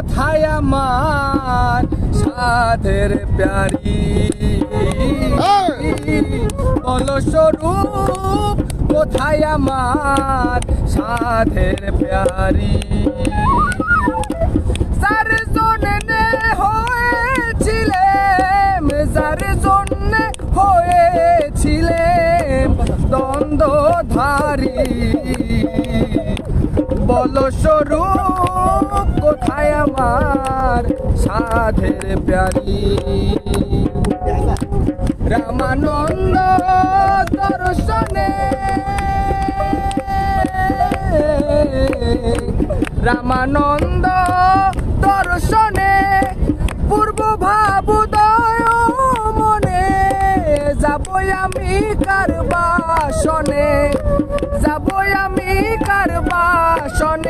কোথায় আমার সাধের প্যারি? বলো স্বরূপ, কোথায় আমার সাধের প্যারি? যার জন্যে হয়েছিলেন যার জন্যে বল স্বরূপ আমার সাধের প্যারি। রামানন্দ দর্শনে। রামানন্দ দর্শনে, পূর্ব ভাবুদয় মনে যাবই আমি কারবাসনে যাবই আমি কারবাসনে